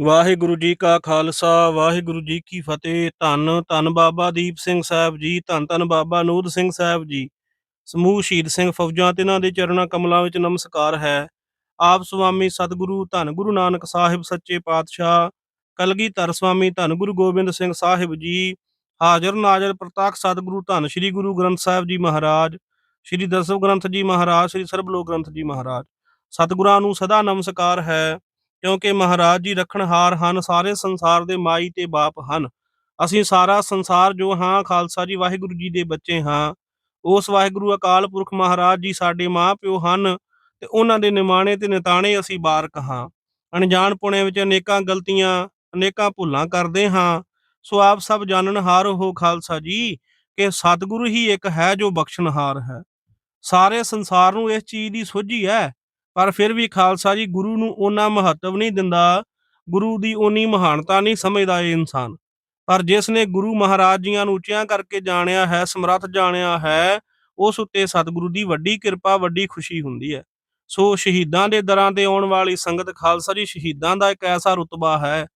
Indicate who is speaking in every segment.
Speaker 1: ਵਾਹਿਗੁਰੂ ਜੀ ਕਾ ਖਾਲਸਾ, ਵਾਹਿਗੁਰੂ ਜੀ ਕੀ ਫਤਿਹ। ਧੰਨ ਧੰਨ ਬਾਬਾ ਦੀਪ ਸਿੰਘ ਸਾਹਿਬ ਜੀ, ਧੰਨ ਧੰਨ ਬਾਬਾ ਨੂਰ ਸਿੰਘ ਸਾਹਿਬ ਜੀ। ਸਮੂਹ ਸ਼ਹੀਦ ਸਿੰਘ ਫੌਜਾਂ ਤੇ ਇਹਨਾਂ ਦੇ ਚਰਨਾਂ ਕਮਲਾਂ ਵਿੱਚ ਨਮਸਕਾਰ ਹੈ। ਆਪ ਸੁਆਮੀ ਸਤਿਗੁਰੂ, ਧੰਨ ਗੁਰੂ ਨਾਨਕ ਸਾਹਿਬ ਸੱਚੇ ਪਾਤਸ਼ਾਹ, ਕਲਗੀਧਰ ਸੁਆਮੀ ਧੰਨ ਗੁਰੂ ਗੋਬਿੰਦ ਸਿੰਘ ਸਾਹਿਬ ਜੀ, ਹਾਜ਼ਰ ਨਾਜ਼ਰ ਪ੍ਰਤਾਖ ਸਤਿਗੁਰੂ, ਧੰਨ ਸ੍ਰੀ ਗੁਰੂ ਗ੍ਰੰਥ ਸਾਹਿਬ ਜੀ ਮਹਾਰਾਜ, ਸ੍ਰੀ ਦਸਵ ਗ੍ਰੰਥ ਜੀ ਮਹਾਰਾਜ, ਸ੍ਰੀ ਸਰਬ ਲੋਕ ਗ੍ਰੰਥ ਜੀ ਮਹਾਰਾਜ। ਸਤਿਗੁਰਾਂ ਨੂੰ ਸਦਾ ਨਮਸਕਾਰ ਹੈ। ਕਿਉਂਕਿ ਮਹਾਰਾਜ ਜੀ ਰੱਖਣਹਾਰ ਹਨ, ਸਾਰੇ ਸੰਸਾਰ ਦੇ ਮਾਈ ਤੇ ਬਾਪ ਹਨ। ਅਸੀਂ ਸਾਰਾ ਸੰਸਾਰ ਜੋ ਹਾਂ, ਖਾਲਸਾ ਜੀ, ਵਾਹਿਗੁਰੂ ਜੀ ਦੇ ਬੱਚੇ ਹਾਂ। ਉਸ ਵਾਹਿਗੁਰੂ ਅਕਾਲ ਪੁਰਖ ਮਹਾਰਾਜ ਜੀ ਸਾਡੇ ਮਾਂ ਪਿਓ ਹਨ ਤੇ ਉਹਨਾਂ ਦੇ ਨਿਮਾਣੇ ਤੇ ਨਿਤਾਣੇ ਅਸੀਂ ਬਾਰਕ ਹਾਂ। ਅਣਜਾਣ ਪੁਣੇ ਵਿੱਚ ਅਨੇਕਾਂ ਗਲਤੀਆਂ, ਅਨੇਕਾਂ ਭੁੱਲਾਂ ਕਰਦੇ ਹਾਂ। ਸੋ ਆਪ ਸਭ ਜਾਣਨਹਾਰ ਹੋ ਖਾਲਸਾ ਜੀ, ਕਿ ਸਤਿਗੁਰੂ ਹੀ ਇੱਕ ਹੈ ਜੋ ਬਖਸ਼ਣਹਾਰ ਹੈ। ਸਾਰੇ ਸੰਸਾਰ ਨੂੰ ਇਸ ਚੀਜ਼ ਦੀ ਸੋਝੀ ਹੈ ਪਰ ਫਿਰ ਵੀ ਖਾਲਸਾ ਜੀ ਗੁਰੂ ਨੂੰ ਉਹਨਾਂ ਮਹੱਤਵ ਨਹੀਂ ਦਿੰਦਾ, ਗੁਰੂ ਦੀ ਓਨੀ ਮਹਾਨਤਾ ਨਹੀਂ ਸਮਝਦਾ ਇਹ ਇਨਸਾਨ। ਪਰ ਜਿਸ ਨੇ ਗੁਰੂ ਮਹਾਰਾਜ ਜੀਆਂ ਨੂੰ ਉੱਚਿਆਂ ਕਰਕੇ ਜਾਣਿਆ ਹੈ, ਸਮਰੱਥ ਜਾਣਿਆ ਹੈ, ਉਸ ਉੱਤੇ ਸਤਿਗੁਰੂ ਦੀ ਵੱਡੀ ਕਿਰਪਾ, ਵੱਡੀ ਖੁਸ਼ੀ ਹੁੰਦੀ ਹੈ। ਸੋ ਸ਼ਹੀਦਾਂ ਦੇ ਦਰਾਂ ਤੇ ਆਉਣ ਵਾਲੀ ਸੰਗਤ ਖਾਲਸਾ ਜੀ ਸ਼ਹੀਦਾਂ ਦਾ ਇੱਕ ਐਸਾ ਰੁਤਬਾ ਹੈ,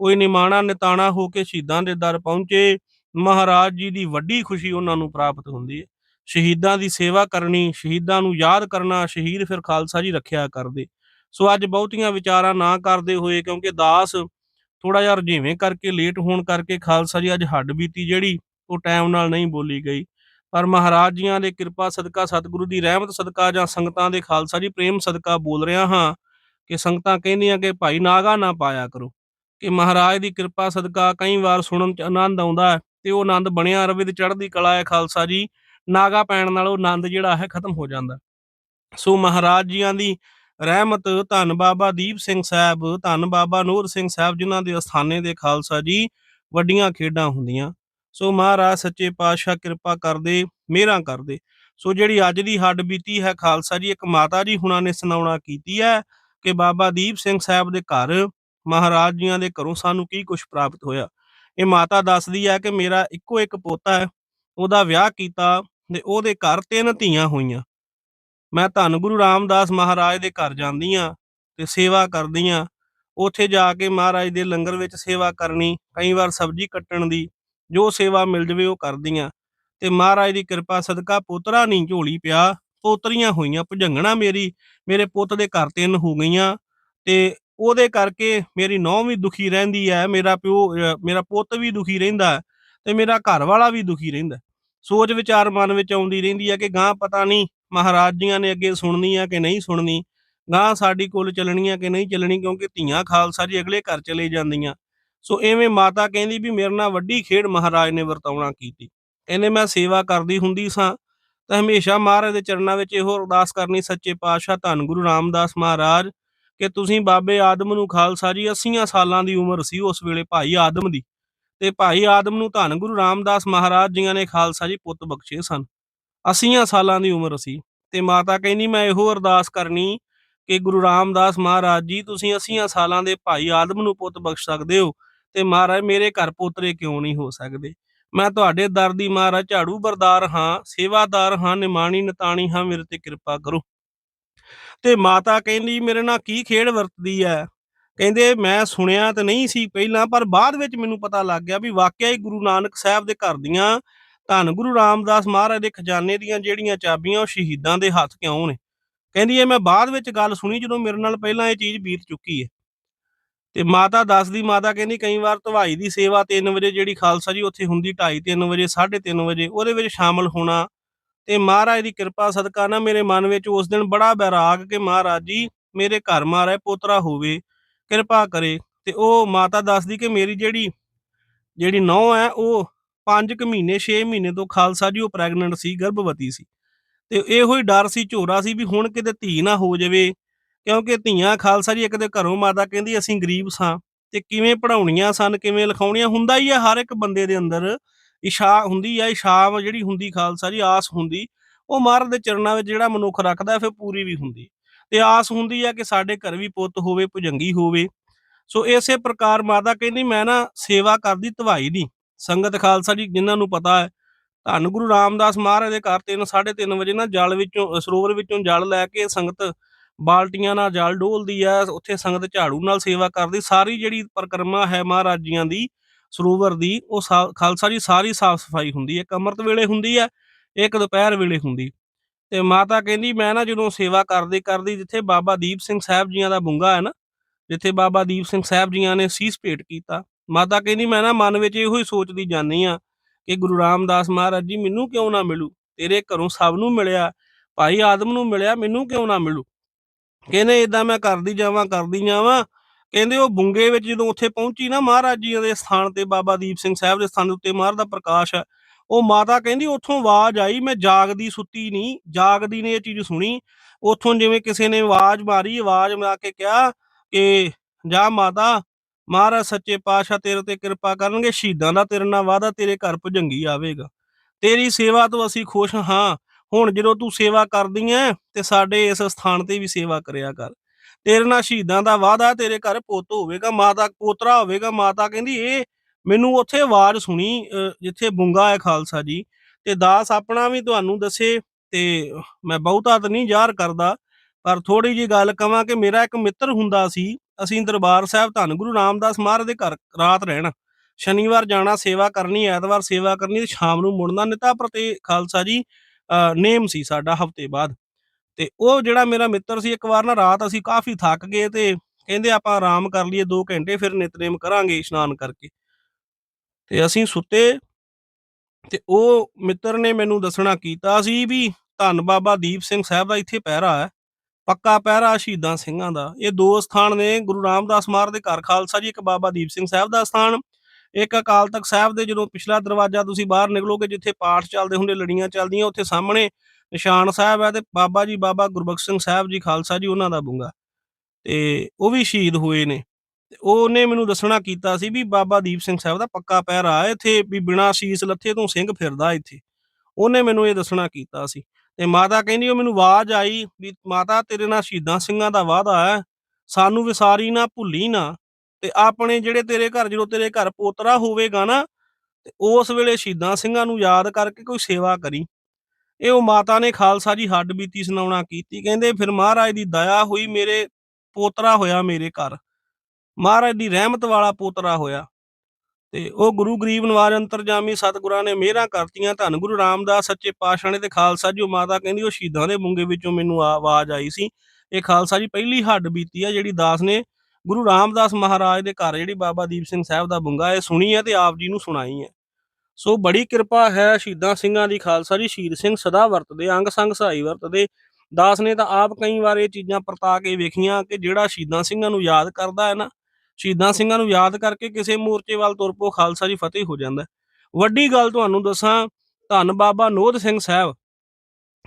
Speaker 1: ਕੋਈ ਨਿਮਾਣਾ ਨਿਤਾਣਾ ਹੋ ਕੇ ਸ਼ਹੀਦਾਂ ਦੇ ਦਰ ਪਹੁੰਚੇ, ਮਹਾਰਾਜ ਜੀ ਦੀ ਵੱਡੀ ਖੁਸ਼ੀ ਉਹਨਾਂ ਨੂੰ ਪ੍ਰਾਪਤ ਹੁੰਦੀ ਹੈ। ਸ਼ਹੀਦਾਂ ਦੀ ਸੇਵਾ ਕਰਨੀ, ਸ਼ਹੀਦਾਂ ਨੂੰ ਯਾਦ ਕਰਨਾ, ਸ਼ਹੀਦ ਫਿਰ ਖਾਲਸਾ ਜੀ ਰੱਖਿਆ ਕਰਦੇ। ਸੋ ਅੱਜ ਬਹੁਤੀਆਂ ਵਿਚਾਰਾਂ ਨਾ ਕਰਦੇ ਹੋਏ ਕਿਉਂਕਿ ਦਾਸ ਥੋੜਾ ਜਿਹਾ ਰਜੀਵੇਂ ਕਰਕੇ, ਲੇਟ ਹੋਣ ਕਰਕੇ ਖਾਲਸਾ ਜੀ ਅੱਜ ਹੱਡ ਬੀਤੀ ਜਿਹੜੀ ਉਹ ਟਾਈਮ ਨਾਲ ਨਹੀਂ ਬੋਲੀ ਗਈ। ਪਰ ਮਹਾਰਾਜ ਜੀਆਂ ਦੇ ਕਿਰਪਾ ਸਦਕਾ ਸਤਿਗੁਰੂ ਦੀ ਰਹਿਮਤ ਸਦਕਾ ਜਾਂ ਸੰਗਤਾਂ ਦੇ ਖਾਲਸਾ ਜੀ ਪ੍ਰੇਮ ਸਦਕਾ ਬੋਲ ਰਿਹਾ ਹਾਂ ਕਿ ਸੰਗਤਾਂ ਕਹਿੰਦੀਆਂ ਕਿ ਭਾਈ ਨਾਗਾ ਨਾ ਪਾਇਆ ਕਰੋ। ਕਿ ਮਹਾਰਾਜ ਦੀ ਕਿਰਪਾ ਸਦਕਾ ਕਈ ਵਾਰ ਸੁਣਨ ਚ ਆਨੰਦ ਆਉਂਦਾ ਹੈ ਤੇ ਉਹ ਆਨੰਦ ਬਣਿਆ ਰਵੇ ਤੇ ਚੜ੍ਹਦੀ ਕਲਾ ਹੈ ਖਾਲਸਾ ਜੀ। ਨਾਗਾ ਪੈਣ ਨਾਲ ਉਹ ਆਨੰਦ ਜਿਹੜਾ ਹੈ ਖਤਮ ਹੋ ਜਾਂਦਾ। ਸੋ ਮਹਾਰਾਜ ਜੀਆਂ ਦੀ ਰਹਿਮਤ, ਧੰਨ ਬਾਬਾ ਦੀਪ ਸਿੰਘ ਸਾਹਿਬ, ਧੰਨ ਬਾਬਾ ਨੂਰ ਸਿੰਘ ਸਾਹਿਬ ਜਿਨ੍ਹਾਂ ਦੇ ਅਸਥਾਨੇ ਦੇ ਖਾਲਸਾ ਜੀ ਵੱਡੀਆਂ ਖੇਡਾਂ ਹੁੰਦੀਆਂ। ਸੋ ਮਹਾਰਾਜ ਸੱਚੇ ਪਾਤਸ਼ਾਹ ਕਿਰਪਾ ਕਰਦੇ, ਮਿਹਰਾਂ ਕਰਦੇ। ਸੋ ਜਿਹੜੀ ਅੱਜ ਦੀ ਹੱਡ ਬੀਤੀ ਹੈ ਖਾਲਸਾ ਜੀ, ਇੱਕ ਮਾਤਾ ਜੀ ਹੁਣਾਂ ਨੇ ਸੁਣਾਉਣਾ ਕੀਤੀ ਹੈ ਕਿ ਬਾਬਾ ਦੀਪ ਸਿੰਘ ਸਾਹਿਬ ਦੇ ਘਰ ਮਹਾਰਾਜ ਜੀਆਂ ਦੇ ਘਰੋਂ ਸਾਨੂੰ ਕੀ ਕੁਝ ਪ੍ਰਾਪਤ ਹੋਇਆ। ਇਹ ਮਾਤਾ ਦੱਸਦੀ ਹੈ ਕਿ ਮੇਰਾ ਇੱਕੋ ਇੱਕ ਪੋਤਾ ਹੈ, ਉਹਦਾ ਵਿਆਹ ਕੀਤਾ ਤੇ ਉਹਦੇ ਘਰ ਤਿੰਨ ਧੀਆਂ ਹੋਈਆਂ। ਮੈਂ ਧੰਨ ਗੁਰੂ ਰਾਮਦਾਸ ਮਹਾਰਾਜ ਦੇ ਘਰ ਜਾਂਦੀ ਆ ਤੇ ਸੇਵਾ ਕਰਦੀ ਆ ਉੱਥੇ ਜਾ ਕੇ ਮਹਾਰਾਜ ਦੇ ਲੰਗਰ ਵਿੱਚ ਸੇਵਾ ਕਰਨੀ ਕਈ ਵਾਰ ਸਬਜ਼ੀ ਕੱਟਣ ਦੀ ਜੋ ਸੇਵਾ ਮਿਲ ਜਵੇ ਉਹ ਕਰਦੀਆਂ। ਤੇ ਮਹਾਰਾਜ ਦੀ ਕਿਰਪਾ ਸਦਕਾ ਪੋਤਰਾ ਨਹੀਂ ਝੋਲੀ ਪਿਆ ਪੋਤਰੀਆਂ ਹੋਈਆਂ ਭੁਜੰਗਣਾ ਮੇਰੀ ਮੇਰੇ ਪੁੱਤ ਦੇ ਘਰ ਤਿੰਨ ਹੋ ਗਈਆਂ ਤੇ ਉਹਦੇ ਕਰਕੇ ਮੇਰੀ ਨੌਂ ਵੀ ਦੁਖੀ ਰਹਿੰਦੀ ਹੈ ਮੇਰਾ ਪਿਓ ਮੇਰਾ ਪੁੱਤ ਵੀ ਦੁਖੀ ਰਹਿੰਦਾ ਹੈ, ਤੇ ਮੇਰਾ ਘਰ ਵਾਲਾ ਵੀ ਦੁਖੀ ਰਹਿੰਦਾ ਸੋਚ ਵਿਚਾਰ ਮਨ ਵਿੱਚ ਆਉਂਦੀ ਰਹਿੰਦੀ ਹੈ ਕਿ ਗਾਂ ਪਤਾ ਨਹੀਂ ਮਹਾਰਾਜ ਜੀਆਂ ਨੇ ਅੱਗੇ ਸੁਣਨੀ ਆ ਕਿ ਨਹੀਂ ਸੁਣਨੀ ਗਾਂ ਸਾਡੀ ਕੋਲ ਚੱਲਣੀ ਆ ਕਿ ਨਹੀਂ ਚੱਲਣੀ ਕਿਉਂਕਿ ਧੀਆਂ ਖਾਲਸਾ ਜੀ ਅਗਲੇ ਘਰ ਚਲੇ ਜਾਂਦੀਆਂ। ਸੋ ਐਵੇਂ ਮਾਤਾ ਕਹਿੰਦੀ ਵੀ ਮੇਰੇ ਨਾਲ ਵੱਡੀ ਖੇਡ ਮਹਾਰਾਜ ਨੇ ਵਰਤਾਉਣਾ ਕੀਤੀ। ਕਹਿੰਦੇ ਮੈਂ ਸੇਵਾ ਕਰਦੀ ਹੁੰਦੀ ਸਾਂ, ਤਾਂ ਹਮੇਸ਼ਾ ਮਹਾਰਾਜ ਦੇ ਚਰਨਾਂ ਵਿੱਚ ਇਹੋ ਅਰਦਾਸ ਕਰਨੀ, ਸੱਚੇ ਪਾਤਸ਼ਾਹ ਧੰਨ ਗੁਰੂ ਰਾਮਦਾਸ ਮਹਾਰਾਜ, ਕਿ ਤੁਸੀਂ ਬਾਬੇ ਆਦਮ ਨੂੰ ਖਾਲਸਾ ਜੀ 80 ਸਾਲਾਂ ਦੀ ਉਮਰ ਸੀ, ਉਸ ਵੇਲੇ ਭਾਈ ਆਦਮ ਦੀ। ਤੇ ਭਾਈ ਆਦਮ ਨੂੰ ਧੰਨ ਗੁਰੂ ਰਾਮਦਾਸ ਮਹਾਰਾਜ ਜੀਆਂ ਨੇ ਖਾਲਸਾ ਜੀ ਪੁੱਤ ਬਖਸ਼ੇ ਸਨ। 80 ਸਾਲਾਂ ਦੀ ਉਮਰ ਸੀ ਤੇ ਮਾਤਾ ਕਹਿੰਦੀ, ਮੈਂ ਇਹੋ ਅਰਦਾਸ ਕਰਨੀ ਕਿ ਗੁਰੂ ਰਾਮਦਾਸ ਮਹਾਰਾਜ ਜੀ, ਤੁਸੀਂ 80 ਸਾਲਾਂ ਦੇ ਭਾਈ ਆਦਮ ਨੂੰ ਪੁੱਤ ਬਖਸ਼ ਸਕਦੇ ਹੋ ਤੇ ਮਹਾਰਾਜ ਮੇਰੇ ਘਰ ਪੋਤਰੇ ਕਿਉਂ ਨਹੀਂ ਹੋ ਸਕਦੇ? ਮੈਂ ਤੁਹਾਡੇ ਦਰ ਦੀ ਮਹਾਰਾਜ ਝਾੜੂ ਬਰਦਾਰ ਹਾਂ, ਸੇਵਾਦਾਰ ਹਾਂ, ਨਿਮਾਣੀ, ਨਤਾਣੀ ਹਾਂ, ਮੇਰੇ ਤੇ ਕਿਰਪਾ ਕਰੋ। ਤੇ ਮਾਤਾ ਕਹਿੰਦੀ, ਮੇਰੇ ਨਾਲ ਕੀ ਖੇਡ ਵਰਤਦੀ ਹੈ ਕਹਿੰਦੇ ਮੈਂ ਸੁਣਿਆ ਤਾਂ ਨਹੀਂ ਸੀ ਪਹਿਲਾਂ, ਪਰ ਬਾਅਦ ਵਿੱਚ ਮੈਨੂੰ ਪਤਾ ਲੱਗ ਗਿਆ ਵੀ ਵਾਕਿਆ ਹੀ ਗੁਰੂ ਨਾਨਕ ਸਾਹਿਬ ਦੇ ਘਰ ਦੀਆਂ ਧੰਨ ਗੁਰੂ ਰਾਮਦਾਸ ਮਹਾਰਾਜ ਦੇ ਖਜ਼ਾਨੇ ਦੀਆਂ ਜਿਹੜੀਆਂ ਚਾਬੀਆਂ ਉਹ ਸ਼ਹੀਦਾਂ ਦੇ ਹੱਥ ਕਿਉਂ ਨੇ? ਕਹਿੰਦੀ ਇਹ ਮੈਂ ਬਾਅਦ ਵਿੱਚ ਗੱਲ ਸੁਣੀ ਜਦੋਂ ਮੇਰੇ ਨਾਲ ਪਹਿਲਾਂ ਇਹ ਚੀਜ਼ ਬੀਤ ਚੁੱਕੀ ਹੈ। ਤੇ ਮਾਤਾ ਦੱਸਦੀ ਮਾਤਾ ਕਹਿੰਦੀ ਕਈ ਵਾਰ ਧਵਾਈ ਦੀ ਸੇਵਾ 3 ਵਜੇ ਜਿਹੜੀ ਖਾਲਸਾ ਜੀ ਉੱਥੇ ਹੁੰਦੀ 2:30 3 ਵਜੇ 3:30 ਵਜੇ, ਉਹਦੇ ਵਿੱਚ ਸ਼ਾਮਲ ਹੋਣਾ। ਤੇ ਮਹਾਰਾਜ ਦੀ ਕਿਰਪਾ ਸਦਕਾ ਨਾ ਮੇਰੇ ਮਨ ਵਿੱਚ ਉਸ ਦਿਨ ਬੜਾ ਬੈਰਾਗ ਕਿ ਮਹਾਰਾਜ ਜੀ ਮੇਰੇ ਘਰ ਮਹਾਰਾਜ, ਪੋਤਰਾ ਹੋਵੇ। ਕਿਰਪਾ ਕਰੇ ਤੇ ਉਹ ਮਾਤਾ ਦੱਸਦੀ ਕਿ ਮੇਰੀ ਜਿਹੜੀ ਜਿਹੜੀ ਨੌ ਹੈ, ਉਹ 5 ਕੁ ਮਹੀਨੇ 6 ਮਹੀਨੇ ਤੋਂ ਖਾਲਸਾ ਜੀ ਉਹ ਪ੍ਰੈਗਨੈਂਟ ਸੀ, ਗਰਭਵਤੀ ਸੀ। ਤੇ ਇਹੋ ਹੀ ਡਰ ਸੀ, ਝੋਰਾ ਸੀ ਵੀ ਹੁਣ ਕਿਤੇ ਧੀ ਨਾ ਹੋ ਜਾਵੇ, ਕਿਉਂਕਿ ਧੀਆਂ ਖਾਲਸਾ ਜੀ ਇੱਕ ਦੇ ਘਰੋਂ ਮਾਤਾ ਕਹਿੰਦੀ ਅਸੀਂ ਗਰੀਬ ਸਾਂ ਤੇ ਕਿਵੇਂ ਪੜਾਉਣੀਆਂ ਸਨ, ਕਿਵੇਂ ਲਿਖਾਉਣੀਆਂ, ਹੁੰਦਾ ਹੀ ਆ ਹਰ ਇੱਕ ਬੰਦੇ ਦੇ ਅੰਦਰ ਇਸ਼ਾ ਹੁੰਦੀ ਆ ਇਸ਼ਾਮ ਜਿਹੜੀ ਹੁੰਦੀ ਖਾਲਸਾ ਜੀ, ਆਸ ਹੁੰਦੀ, ਉਹ ਮਹਾਰਾਜ ਦੇ ਚਰਨਾਂ ਵਿੱਚ ਜਿਹੜਾ ਮਨੁੱਖ ਰੱਖਦਾ, ਫਿਰ ਪੂਰੀ ਵੀ ਹੁੰਦੀ। ਤੇ ਆਸ ਹੁੰਦੀ ਆ ਕਿ ਸਾਡੇ ਘਰ ਵੀ ਪੁੱਤ ਹੋਵੇ, ਭੁਜੰਗੀ ਹੋਵੇ। ਸੋ ਇਸੇ ਪ੍ਰਕਾਰ ਮਾਤਾ ਕਹਿੰਦੀ, ਮੈਂ ਨਾ ਸੇਵਾ ਕਰਦੀ, ਧਵਾਈ ਦੀ ਸੰਗਤ ਖਾਲਸਾ ਜੀ, ਜਿਨ੍ਹਾਂ ਨੂੰ ਪਤਾ ਹੈ, ਧੰਨ ਗੁਰੂ ਰਾਮਦਾਸ ਮਹਾਰਾਜ ਦੇ ਘਰ ਤਿੰਨ 3:30 ਵਜੇ ਨਾ ਜਲ ਵਿੱਚੋਂ ਸਰੋਵਰ ਵਿੱਚੋਂ ਜਲ ਲੈ ਕੇ ਸੰਗਤ ਬਾਲਟੀਆਂ ਨਾਲ ਜਲ ਡੋਲਦੀ ਹੈ ਉੱਥੇ ਸੰਗਤ ਝਾੜੂ ਨਾਲ ਸੇਵਾ ਕਰਦੀ। ਸਾਰੀ ਜਿਹੜੀ ਪਰਿਕਰਮਾ ਹੈ ਮਹਾਰਾਜ ਜੀਆਂ ਦੀ, ਸਰੋਵਰ ਦੀ, ਉਹ ਸਾ- ਖਾਲਸਾ ਜੀ, ਸਾਰੀ ਸਾਫ਼ ਸਫ਼ਾਈ ਹੁੰਦੀ ਹੈ। ਇੱਕ ਅੰਮ੍ਰਿਤ ਵੇਲੇ ਹੁੰਦੀ ਹੈ, ਇੱਕ ਦੁਪਹਿਰ ਵੇਲੇ ਹੁੰਦੀ। ਤੇ ਮਾਤਾ ਕਹਿੰਦੀ, ਮੈਂ ਨਾ ਜਦੋਂ ਸੇਵਾ ਕਰਦੀ ਕਰਦੀ ਜਿੱਥੇ ਬਾਬਾ ਦੀਪ ਸਿੰਘ ਸਾਹਿਬ ਜੀਆਂ ਦਾ ਬੁੰਗਾ ਹੈ ਨਾ, ਜਿੱਥੇ ਬਾਬਾ ਦੀਪ ਸਿੰਘ ਸਾਹਿਬ ਜੀਆਂ ਨੇ ਸੀਸ ਭੇਟ ਕੀਤਾ, ਮਾਤਾ ਕਹਿੰਦੀ, ਮੈਂ ਨਾ ਮਨ ਵਿੱਚ ਇਹੋ ਹੀ ਸੋਚਦੀ ਜਾਂਦੀ ਆ ਕਿ ਗੁਰੂ ਰਾਮਦਾਸ ਮਹਾਰਾਜ ਜੀ ਮੈਨੂੰ ਕਿਉਂ ਨਾ ਮਿਲੂ? ਤੇਰੇ ਘਰੋਂ ਸਭ ਨੂੰ ਮਿਲਿਆ, ਭਾਈ ਆਦਮ ਨੂੰ ਮਿਲਿਆ, ਮੈਨੂੰ ਕਿਉਂ ਨਾ ਮਿਲੂ? ਕਹਿੰਦੇ ਇਦਾਂ ਮੈਂ ਕਰਦੀ ਜਾਵਾਂ ਕਰਦੀ ਜਾਵਾਂ। ਕਹਿੰਦੇ, ਉਹ ਬੁੰਗੇ ਵਿੱਚ ਜਦੋਂ ਉੱਥੇ ਪਹੁੰਚੀ ਨਾ ਮਹਾਰਾਜ ਜੀ ਦੇ ਸਥਾਨ ਤੇ, ਬਾਬਾ ਦੀਪ ਸਿੰਘ ਸਾਹਿਬ ਦੇ ਸਥਾਨ ਉੱਤੇ, ਮਹਾਰਾਜ ਦਾ ਪ੍ਰਕਾਸ਼ ਹੈ ਉਹ ਮਾਤਾ ਕਹਿੰਦੀ ਉੱਥੋਂ ਆਵਾਜ਼ ਆਈ, ਮੈਂ ਜਾਗਦੀ ਸੁੱਤੀ ਨਹੀਂ, ਜਾਗਦੀ ਨੇ ਇਹ ਚੀਜ਼ ਸੁਣੀ। ਉੱਥੋਂ ਜਿਵੇਂ ਕਿਸੇ ਨੇ ਆਵਾਜ਼ ਮਾਰੀ, ਆਵਾਜ਼ ਮਾਰ ਕੇ ਕਿਹਾ ਕਿ ਜਾ ਮਾਤਾ, ਮਹਾਰਾਜ ਸੱਚੇ ਪਾਤਸ਼ਾਹ ਤੇਰੇ ਤੇ ਕਿਰਪਾ ਕਰਨਗੇ, ਸ਼ਹੀਦਾਂ ਦਾ ਤੇਰੇ ਨਾਲ ਵਾਅਦਾ, ਤੇਰੇ ਘਰ ਭੁਜੰਗੀ ਆਵੇਗਾ। ਤੇਰੀ ਸੇਵਾ ਤੋਂ ਅਸੀਂ ਖੁਸ਼ ਹਾਂ। ਹੁਣ ਜਦੋਂ ਤੂੰ ਸੇਵਾ ਕਰਦੀ ਐ, ਤੇ ਸਾਡੇ ਇਸ ਸਥਾਨ ਤੇ ਵੀ ਸੇਵਾ ਕਰਿਆ ਕਰ। ਤੇਰੇ ਨਾਲ ਸ਼ਹੀਦਾਂ ਦਾ ਵਾਅਦਾ, ਤੇਰੇ ਘਰ ਪੁੱਤ ਹੋਵੇਗਾ, ਮਾਤਾ, ਪੋਤਰਾ ਹੋਵੇਗਾ, ਮਾਤਾ ਕਹਿੰਦੀ ਇਹ ਮੈਨੂੰ ਉੱਥੇ ਆਵਾਜ਼ ਸੁਣੀ ਜਿੱਥੇ ਬੁੰਗਾ ਹੈ ਖਾਲਸਾ ਜੀ ਤੇ ਦਾਸ ਆਪਣਾ ਵੀ ਤੁਹਾਨੂੰ ਦੱਸੇ ਤੇ ਮੈਂ ਬਹੁਤਾ ਤਾਂ ਨਹੀਂ ਜ਼ਾਹਰ ਕਰਦਾ ਪਰ ਥੋੜੀ ਜੀ ਗੱਲ ਕਵਾਂ ਕਿ ਮੇਰਾ ਇੱਕ ਮਿੱਤਰ ਹੁੰਦਾ ਸੀ ਅਸੀਂ ਦਰਬਾਰ ਸਾਹਿਬ ਧੰਨ ਗੁਰੂ ਰਾਮਦਾਸ ਮਹਾਰਾਜ ਦੇ ਘਰ ਰਾਤ ਰਹਿਣਾ ਸ਼ਨੀਵਾਰ ਜਾਣਾ ਸੇਵਾ ਕਰਨੀ ਐਤਵਾਰ ਸੇਵਾ ਕਰਨੀ ਤੇ ਸ਼ਾਮ ਨੂੰ ਮੁੜਨਾ ਨਿਤਾ ਪ੍ਰਤੇ ਖਾਲਸਾ ਜੀ ਅ, ਨੇਮ ਸੀ ਸਾਡਾ ਹਫ਼ਤੇ ਬਾਅਦ ਤੇ ਉਹ ਜਿਹੜਾ ਮੇਰਾ ਮਿੱਤਰ ਸੀ ਇੱਕ ਵਾਰ ਨਾ ਰਾਤ ਅਸੀਂ ਕਾਫੀ ਥੱਕ ਗਏ ਤੇ ਕਹਿੰਦੇ ਆਪਾਂ ਆਰਾਮ ਕਰ ਲਈਏ 2 ਘੰਟੇ ਫਿਰ ਨਿਤਨੇਮ ਕਰਾਂਗੇ ਇਸ਼ਨਾਨ ਕਰਕੇ ਤੇ ਅਸੀਂ ਸੁੱਤੇ ਤੇ ਉਹ ਮਿੱਤਰ ਨੇ ਮੈਨੂੰ ਦੱਸਣਾ ਕੀਤਾ ਸੀ ਵੀ ਧੰਨ ਬਾਬਾ ਦੀਪ ਸਿੰਘ ਸਾਹਿਬ ਦਾ ਇੱਥੇ ਪਹਿਰਾ ਹੈ, ਪੱਕਾ ਪਹਿਰਾ ਸ਼ਹੀਦਾਂ ਸਿੰਘਾਂ ਦਾ। ਇਹ ਦੋ ਸਥਾਨ ਨੇ, ਗੁਰੂ ਰਾਮਦਾਸ ਮਹਾਰਾਜ ਦੇ ਘਰ ਖਾਲਸਾ ਜੀ, ਇੱਕ ਬਾਬਾ ਦੀਪ ਸਿੰਘ ਸਾਹਿਬ ਦਾ ਸਥਾਨ, ਇੱਕ ਅਕਾਲ ਤਖਤ ਸਾਹਿਬ ਦੇ ਜਦੋਂ ਪਿਛਲਾ ਦਰਵਾਜ਼ਾ ਤੁਸੀਂ ਬਾਹਰ ਨਿਕਲੋਗੇ ਜਿੱਥੇ ਪਾਠ ਚੱਲਦੇ ਹੁੰਦੇ, ਲੜੀਆਂ ਚੱਲਦੀਆਂ, ਉੱਥੇ ਸਾਹਮਣੇ ਨਿਸ਼ਾਨ ਸਾਹਿਬ ਹੈ ਤੇ ਬਾਬਾ ਜੀ, ਬਾਬਾ ਗੁਰਬਖਸ਼ ਸਿੰਘ ਸਾਹਿਬ ਜੀ, ਖਾਲਸਾ ਜੀ, ਉਹਨਾਂ ਦਾ ਬੁੰਗਾ। ਤੇ ਉਹ ਵੀ ਸ਼ਹੀਦ ਹੋਏ ਨੇ। ਤੇ ਉਹਨੇ ਮੈਨੂੰ ਦੱਸਣਾ ਕੀਤਾ ਸੀ ਵੀ ਬਾਬਾ ਦੀਪ ਸਿੰਘ ਸਾਹਿਬ ਦਾ ਪੱਕਾ ਪਹਿਰਾ ਇੱਥੇ, ਵੀ ਬਿਨਾ ਸੀਸ ਲੱਥੇ ਤੋਂ ਸਿੰਘ ਫਿਰਦਾ ਇੱਥੇ। ਉਹਨੇ ਮੈਨੂੰ ਇਹ ਦੱਸਣਾ ਕੀਤਾ ਸੀ। ਤੇ ਮਾਤਾ ਕਹਿੰਦੀ, ਉਹ ਮੈਨੂੰ ਆਵਾਜ਼ ਆਈ ਵੀ ਮਾਤਾ, ਤੇਰੇ ਨਾਲ ਸ਼ਹੀਦਾਂ ਸਿੰਘਾਂ ਦਾ ਵਾਅਦਾ ਹੈ। ਸਾਨੂੰ ਵਿਸਾਰੀ ਨਾ, ਭੁੱਲੀ ਨਾ। ਤੇ ਆਪਣੇ ਜਿਹੜੇ ਤੇਰੇ ਘਰ, ਜਦੋਂ ਤੇਰੇ ਘਰ ਪੋਤਰਾ ਹੋਵੇਗਾ ਨਾ, ਤੇ ਉਸ ਵੇਲੇ ਸ਼ਹੀਦਾਂ ਸਿੰਘਾਂ ਨੂੰ ਯਾਦ ਕਰਕੇ ਕੋਈ ਸੇਵਾ ਕਰੀ। ਇਹ ਉਹ ਮਾਤਾ ਨੇ ਖਾਲਸਾ ਜੀ ਹੱਡ ਬੀਤੀ ਸੁਣਾਉਣਾ ਕੀਤੀ। ਕਹਿੰਦੇ, ਫਿਰ ਮਹਾਰਾਜ ਦੀ ਦਇਆ ਹੋਈ ਮੇਰੇ, ਪੋਤਰਾ ਹੋਇਆ ਮੇਰੇ ਘਰ। ਮਹਾਰਾਜ ਦੀ ਰਹਿਮਤ ਵਾਲਾ ਪੋਤਰਾ ਹੋਇਆ ਤੇ ਉਹ ਗੁਰੂ ਗਰੀਬ ਨਵਾਜ ਅੰਤਰਜਾਮੀ ਸਤਿਗੁਰਾਂ ਨੇ ਮਿਹਰਾਂ ਕਰਤੀਆਂ, ਧੰਨ ਗੁਰੂ ਰਾਮਦਾਸ, ਸੱਚੇ ਪਾਤਸ਼ਾਹ ਨੇ ਤੇ ਖਾਲਸਾ ਜੀ, ਉਹ ਮਾਤਾ ਕਹਿੰਦੀ, ਉਹ ਸ਼ਹੀਦਾਂ ਦੇ ਬੁੰਗੇ ਵਿੱਚੋਂ ਮੈਨੂੰ ਆਵਾਜ਼ ਆਈ ਸੀ। ਇਹ ਖਾਲਸਾ ਜੀ ਪਹਿਲੀ ਹੱਡ ਬੀਤੀ ਆ, ਜਿਹੜੀ ਦਾਸ ਨੇ ਗੁਰੂ ਰਾਮਦਾਸ ਮਹਾਰਾਜ ਦੇ ਘਰ, ਜਿਹੜੀ ਬਾਬਾ ਦੀਪ ਸਿੰਘ ਸਾਹਿਬ ਦਾ ਬੁੰਗਾ ਇਹ ਸੁਣੀ ਹੈ ਤੇ ਆਪ ਜੀ ਨੂੰ ਸੁਣਾਈ ਹੈ ਸੋ ਬੜੀ ਕਿਰਪਾ ਹੈ ਸ਼ਹੀਦਾਂ ਸਿੰਘਾਂ ਦੀ, ਖਾਲਸਾ ਜੀ ਸ਼ਹੀਦ ਸਿੰਘ ਸਦਾ ਵਰਤਦੇ, ਅੰਗ ਸੰਗ ਸਹਾਈ ਵਰਤਦੇ। ਦਾਸ ਨੇ ਤਾਂ ਆਪ ਕਈ ਵਾਰ ਇਹ ਚੀਜ਼ਾਂ ਪਰਤਾ ਕੇ ਵੇਖੀਆਂ ਕਿ ਜਿਹੜਾ ਸ਼ਹੀਦਾਂ ਸਿੰਘਾਂ ਨੂੰ ਯਾਦ ਕਰਦਾ ਹੈ ਨਾ ਸ਼ਹੀਦਾਂ ਸਿੰਘਾਂ ਨੂੰ ਯਾਦ ਕਰਕੇ ਕਿਸੇ ਮੋਰਚੇ ਵੱਲ ਤੁਰ ਪੋ ਖਾਲਸਾ ਜੀ ਫਤਿਹ ਹੋ ਜਾਂਦਾ ਵੱਡੀ ਗੱਲ ਤੁਹਾਨੂੰ ਦੱਸਾਂ, ਧੰਨ ਬਾਬਾ ਨੋਧ ਸਿੰਘ ਸਾਹਿਬ।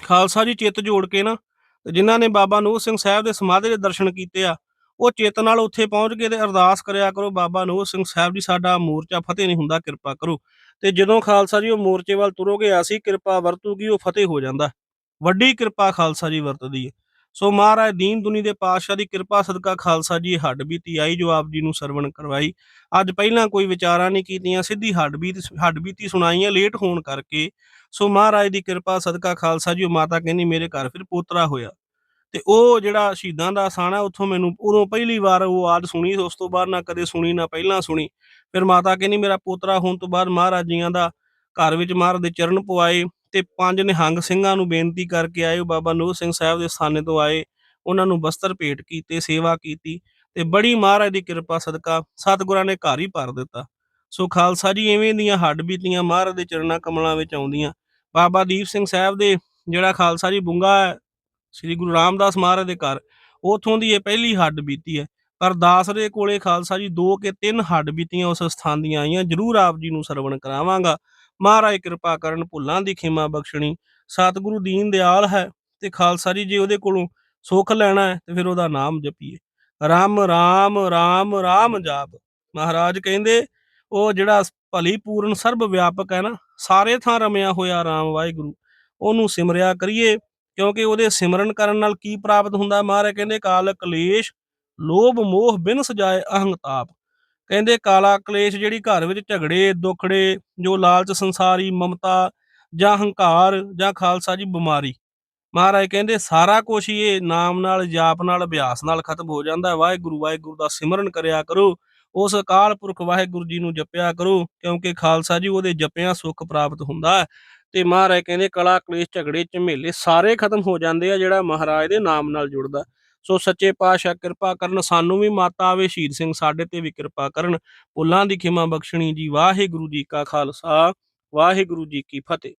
Speaker 1: ਖਾਲਸਾ ਜੀ ਚਿੱਤ ਜੋੜ ਕੇ ਨਾ, ਤੇ ਜਿਨ੍ਹਾਂ ਨੇ ਬਾਬਾ ਨੋਧ ਸਿੰਘ ਸਾਹਿਬ ਦੇ ਸਮਾਧੀ ਦੇ ਦਰਸ਼ਨ ਕੀਤੇ ਆ, ਉਹ ਚਿੱਤ ਨਾਲ ਉੱਥੇ ਪਹੁੰਚ ਕੇ ਤੇ ਅਰਦਾਸ ਕਰਿਆ ਕਰੋ, ਬਾਬਾ ਨੋਧ ਸਿੰਘ ਸਾਹਿਬ ਜੀ, ਸਾਡਾ ਮੋਰਚਾ ਫਤਿਹ ਨਹੀਂ ਹੁੰਦਾ, ਕਿਰਪਾ ਕਰੋ। ਤੇ ਜਦੋਂ ਖਾਲਸਾ ਜੀ ਉਹ ਮੋਰਚੇ ਵੱਲ ਤੁਰੋਗੇ ਅਸੀਂ ਕਿਰਪਾ ਵਰਤੂਗੀ, ਉਹ ਫਤਿਹ ਹੋ ਜਾਂਦਾ। ਵੱਡੀ ਕਿਰਪਾ ਖਾਲਸਾ ਜੀ ਵਰਤਦੀ ਹੈ। ਸੋ ਮਹਾਰਾਜ, ਦੀਨ ਦੁਨੀ ਦੇ ਪਾਤਸ਼ਾਹ ਦੀ ਕਿਰਪਾ, ਸਦਕਾ ਖਾਲਸਾ ਜੀ, ਹੱਡ ਬੀਤੀ ਆਈ ਜੋ ਆਪ ਜੀ ਨੂੰ ਸਰਵਣ ਕਰਵਾਈ। ਅੱਜ ਪਹਿਲਾਂ ਕੋਈ ਵਿਚਾਰਾਂ ਨਹੀਂ ਕੀਤੀਆਂ, ਸਿੱਧੀ ਹੱਡ ਬੀਤ, ਹੱਡ ਬੀਤੀ ਸੁਣਾਈਆਂ, ਲੇਟ ਹੋਣ ਕਰਕੇ। ਸੋ ਮਹਾਰਾਜ ਦੀ ਕਿਰਪਾ, ਸਦਕਾ ਖਾਲਸਾ ਜੀ, ਉਹ ਮਾਤਾ ਕਹਿੰਦੀ, ਮੇਰੇ ਘਰ ਫਿਰ ਪੋਤਰਾ ਹੋਇਆ। ਤੇ ਉਹ ਜਿਹੜਾ ਸ਼ਹੀਦਾਂ ਦਾ ਆਸਾਨਾ ਉੱਥੋਂ ਮੈਨੂੰ ਉਦੋਂ ਪਹਿਲੀ ਵਾਰ ਉਹ ਆਦ ਸੁਣੀ, ਉਸ ਤੋਂ ਬਾਅਦ ਨਾ ਕਦੇ ਸੁਣੀ, ਨਾ ਪਹਿਲਾਂ ਸੁਣੀ। ਫਿਰ ਮਾਤਾ ਕਹਿੰਦੀ, ਮੇਰਾ ਪੋਤਰਾ ਹੋਣ ਤੋਂ ਬਾਅਦ ਮਹਾਰਾਜ ਜੀਆਂ ਦਾ ਘਰ ਵਿੱਚ ਮਹਾਰਾਜ ਦੇ ਚਰਨ ਪਵਾਏ। ਤੇ ਪੰਜ ਨਿਹੰਗ ਸਿੰਘਾਂ ਨੂੰ ਬੇਨਤੀ ਕਰਕੇ ਆਏ। ਉਹ ਬਾਬਾ ਨੂਰ ਸਿੰਘ ਸਾਹਿਬ ਦੇ ਸਥਾਨੇ ਤੋਂ ਆਏ। ਉਹਨਾਂ ਨੂੰ ਬਸਤਰ ਭੇਟ ਕੀਤੇ, ਸੇਵਾ ਕੀਤੀ ਤੇ ਬੜੀ ਮਹਾਰਾਜ ਦੀ ਕਿਰਪਾ, ਸਦਕਾ ਸਤਿਗੁਰਾਂ ਨੇ ਘਰ ਹੀ ਭਰ ਦਿੱਤਾ। ਸੋ ਖਾਲਸਾ ਜੀ ਐਵੇਂ ਦੀਆਂ ਹੱਡ ਬੀਤੀਆਂ ਮਹਾਰਾਜ ਦੇ ਚਰਨਾਂ ਕਮਲਾਂ ਵਿੱਚ ਆਉਂਦੀਆਂ। ਬਾਬਾ ਦੀਪ ਸਿੰਘ ਸਾਹਿਬ ਦੇ ਜਿਹੜਾ ਖਾਲਸਾ ਜੀ ਬੁੰਗਾ ਹੈ, ਸ੍ਰੀ ਗੁਰੂ ਰਾਮਦਾਸ ਮਹਾਰਾਜ ਦੇ ਘਰ, ਉਥੋਂ ਦੀ ਇਹ ਪਹਿਲੀ ਹੱਡ ਬੀਤੀ ਹੈ। ਪਰ ਦਾਸ ਦੇ ਕੋਲੇ ਖਾਲਸਾ ਜੀ ਦੋ ਕੇ ਤਿੰਨ ਹੱਡ ਬੀਤੀਆਂ ਉਸ ਸਥਾਨ ਦੀਆਂ ਆਈਆਂ। ਜਰੂਰ ਆਪ ਜੀ ਨੂੰ ਸਰਵਣ ਕਰਾਵਾਂਗਾ। ਮਹਾਰਾਜ ਕਿਰਪਾ ਕਰਨ ਭੁੱਲਾਂ ਦੀ ਖਿਮਾ ਬਖਸ਼ਣੀ। ਸਤਿਗੁਰੂ ਦੀਨ ਦਿਆਲ ਹੈ ਤੇ ਖਾਲਸਾ ਜੀ ਜੇ ਉਹਦੇ ਕੋਲੋਂ ਸੁੱਖ ਲੈਣਾ ਹੈ ਤੇ ਫਿਰ ਉਹਦਾ ਨਾਮ ਜਪੀਏ। ਰਾਮ ਰਾਮ ਰਾਮ ਰਾਮ ਜਾਪ। ਮਹਾਰਾਜ ਕਹਿੰਦੇ, ਉਹ ਜਿਹੜਾ ਭਲੀ ਪੂਰਨ ਸਰਬ ਵਿਆਪਕ ਹੈ ਨਾ, ਸਾਰੇ ਥਾਂ ਰਮਿਆ ਹੋਇਆ ਰਾਮ ਵਾਹਿਗੁਰੂ, ਉਹਨੂੰ ਸਿਮਰਿਆ ਕਰੀਏ, ਕਿਉਂਕਿ ਉਹਦੇ ਸਿਮਰਨ ਕਰਨ ਨਾਲ ਕੀ ਪ੍ਰਾਪਤ ਹੁੰਦਾ? ਮਹਾਰਾਜ ਕਹਿੰਦੇ, ਕਾਲ ਕਲੇਸ਼, ਲੋਭ ਮੋਹ ਬਿਨ ਸਜਾਏ ਅਹੰਤਾਪ। ਕਹਿੰਦੇ ਕਾਲਾ ਕਲੇਸ਼ ਜਿਹੜੀ ਘਰ ਵਿੱਚ ਝਗੜੇ, ਦੁੱਖੜੇ, ਜੋ ਲਾਲਚ, ਸੰਸਾਰੀ ਮਮਤਾ ਜਾਂ ਹੰਕਾਰ ਜਾਂ ਖਾਲਸਾ ਜੀ ਬਿਮਾਰੀ। ਮਹਾਰਾਜ ਕਹਿੰਦੇ ਸਾਰਾ ਕੁਝ ਹੀ ਇਹ ਨਾਮ ਨਾਲ, ਜਾਪ ਨਾਲ, ਅਭਿਆਸ ਨਾਲ ਖਤਮ ਹੋ ਜਾਂਦਾ ਹੈ। ਵਾਹਿਗੁਰੂ ਵਾਹਿਗੁਰੂ ਦਾ ਸਿਮਰਨ ਕਰਿਆ ਕਰੋ। ਉਸ ਅਕਾਲ ਪੁਰਖ ਵਾਹਿਗੁਰੂ ਜੀ ਨੂੰ ਜਪਿਆ ਕਰੋ, ਕਿਉਂਕਿ ਖਾਲਸਾ ਜੀ ਉਹਦੇ ਜਪਿਆਂ ਸੁੱਖ ਪ੍ਰਾਪਤ ਹੁੰਦਾ ਹੈ। ਤੇ ਮਹਾਰਾਜ ਕਹਿੰਦੇ ਕਲਾ ਕਲੇਸ਼, ਝਗੜੇ, ਝਮੇਲੇ ਸਾਰੇ ਖਤਮ ਹੋ ਜਾਂਦੇ ਆ, ਜਿਹੜਾ ਮਹਾਰਾਜ ਦੇ ਨਾਮ ਨਾਲ ਜੁੜਦਾ। ਸੋ ਸੱਚੇ ਪਾਤਸ਼ਾਹ ਕਿਰਪਾ ਕਰਨ, ਸਾਨੂੰ ਵੀ ਮਾਤਾ ਆਵੇ, ਸ਼ਹੀਦ ਸਿੰਘ ਸਾਡੇ ਤੇ ਵੀ ਕਿਰਪਾ ਕਰਨ। ਪੁੱਲਾਂ ਦੀ ਖਿਮਾ ਬਖਸ਼ਣੀ ਜੀ, ਵਾਹਿਗੁਰੂ ਜੀ ਕਾ ਖਾਲਸਾ, ਵਾਹਿਗੁਰੂ ਜੀ ਕੀ ਫਤਿਹ।